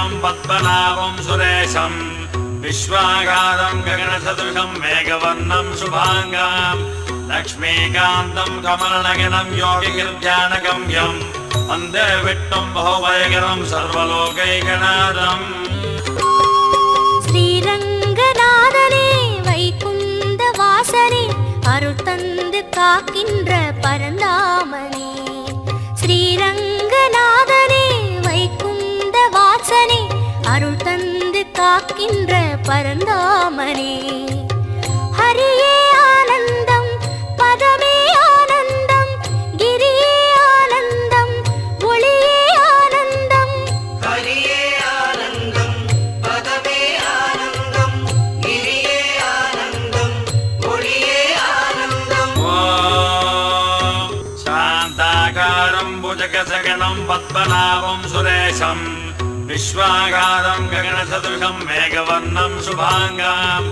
गगनसदृशम् पद्मनाभम् सुरेशम् विश्वागारम् गगनसदृशम् मेघवर्णम् शुभाङ्गाम् लक्ष्मीकान्तम् कमलनगनम् योगिगिर्ध्यानगम्यम् वन्दे विष्णुम् बहुवयगरम् सर्वलोकैकनादम् ஸ்ரீரங்கநாதனே வைகுந்த வாசனே அருள் தந்து காக்கின்ற பரந்தாமனே பரந்தாமனே. ஹரியே ஆனந்தம் பதமே ஆனந்தம் கிரியே ஆனந்தம் ஒளியே ஆனந்தம். ஹரியே ஆனந்தம் பதமே ஆனந்தம் கிரியே ஆனந்தம் ஒளியே ஆனந்தம். சாந்தாகாரம் புஜகசகனம் பத்மநாபம் சுரேஷம். विश्वागारम् गगनसदृशम् मेघवर्णम् शुभाङ्गाम्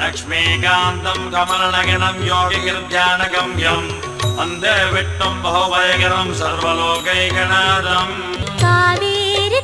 लक्ष्मीकान्तम् कमलनगनम् योगिगिर्ध्यानगम्यम् वन्दे विट्टम् बहुवयगरम् सर्वलोकैकनादम् कावेरि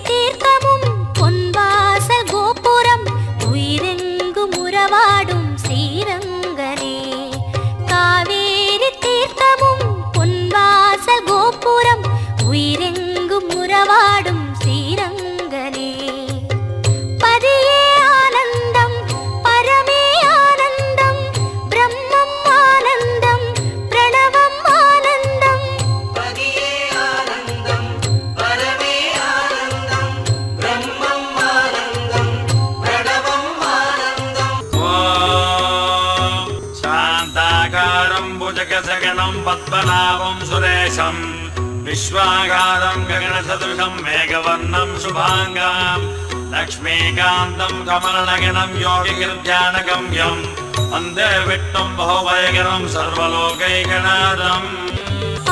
ராமாயணம் பத்மநாபம் சுரேஷம். விஸ்வாகாரம் ககனசதுஷம் மேகவர்ணம் சுபாங்காம். லக்ஷ்மீகாந்தம் கமலநகனம் யோகிகிருத்யானகம்யம் வந்தே விட்டம் பகோபயகரம் சர்வலோகைகநாதம்.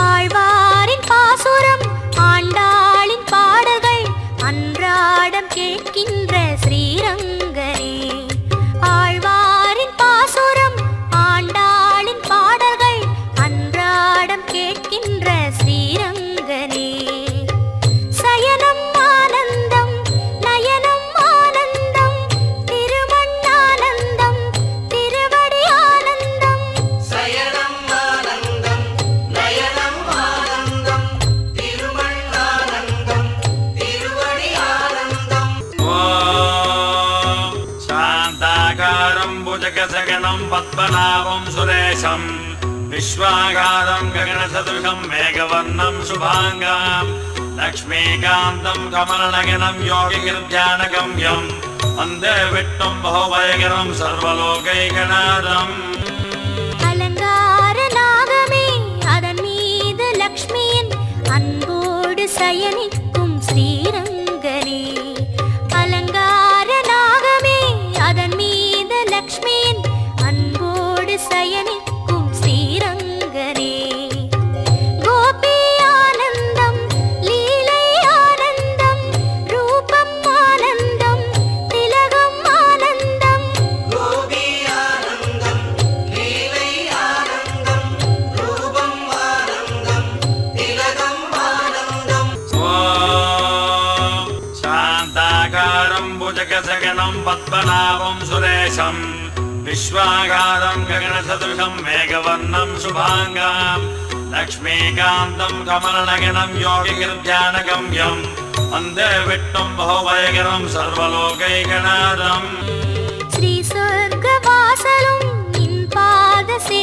ஆழ்வாரின் பாசுரம் ஆண்டாளின் பாடல்கள் அன்றாடம் கேட்கின்ற भुजगसगणम् पद्मनाभम् सुरेशम् विश्वागारम् गगनसदृशम् मेघवर्णम् शुभाङ्गाम् लक्ष्मीकान्तम् कमलनगनम् योगिगिर्ध्यानगम्यम् वन्दे विष्णुम् बहुवयगरम् सर्वलोकैकनादम् அலங்கார நாகமே அதன் மீது லக்ஷ்மியின் அன்போடு சயனிக்கும் भुजगसगणम् पद्मनाभम् सुरेशम् विश्वागारम् गगनसदृशम् मेघवर्णम् शुभाङ्गाम् लक्ष्मीकान्तम् कमलनगनम् योगिगिर्ध्यानगम्यम् वन्दे विट्टम् बहुवयगरम् सर्वलोकैकनादम् श्रीसर्गवासलम् इन्पादसे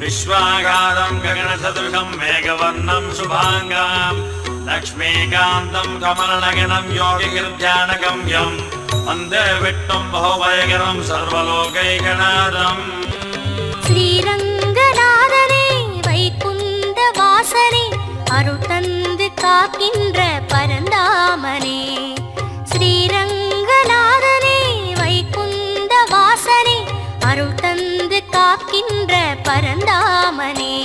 विश्वागारम् गगनसदृशम् मेघवर्णम् शुभाङ्गाम् लक्ष्मीकान्तम् कमलनगनम् योगिगिर्ध्यानगम्यम् वन्दे विष्णुम् बहुभयगरम् सर्वलोकैकनादम् ஸ்ரீரங்கநாதனே வைகுந்த வாசனே அருள் தந்து காக்கின்ற பரந்தாமனே ஸ்ரீரங்கநாதனே வைகுந்த வாசனே அருள் தந்து காக்கின்ற பரந்தாமனே.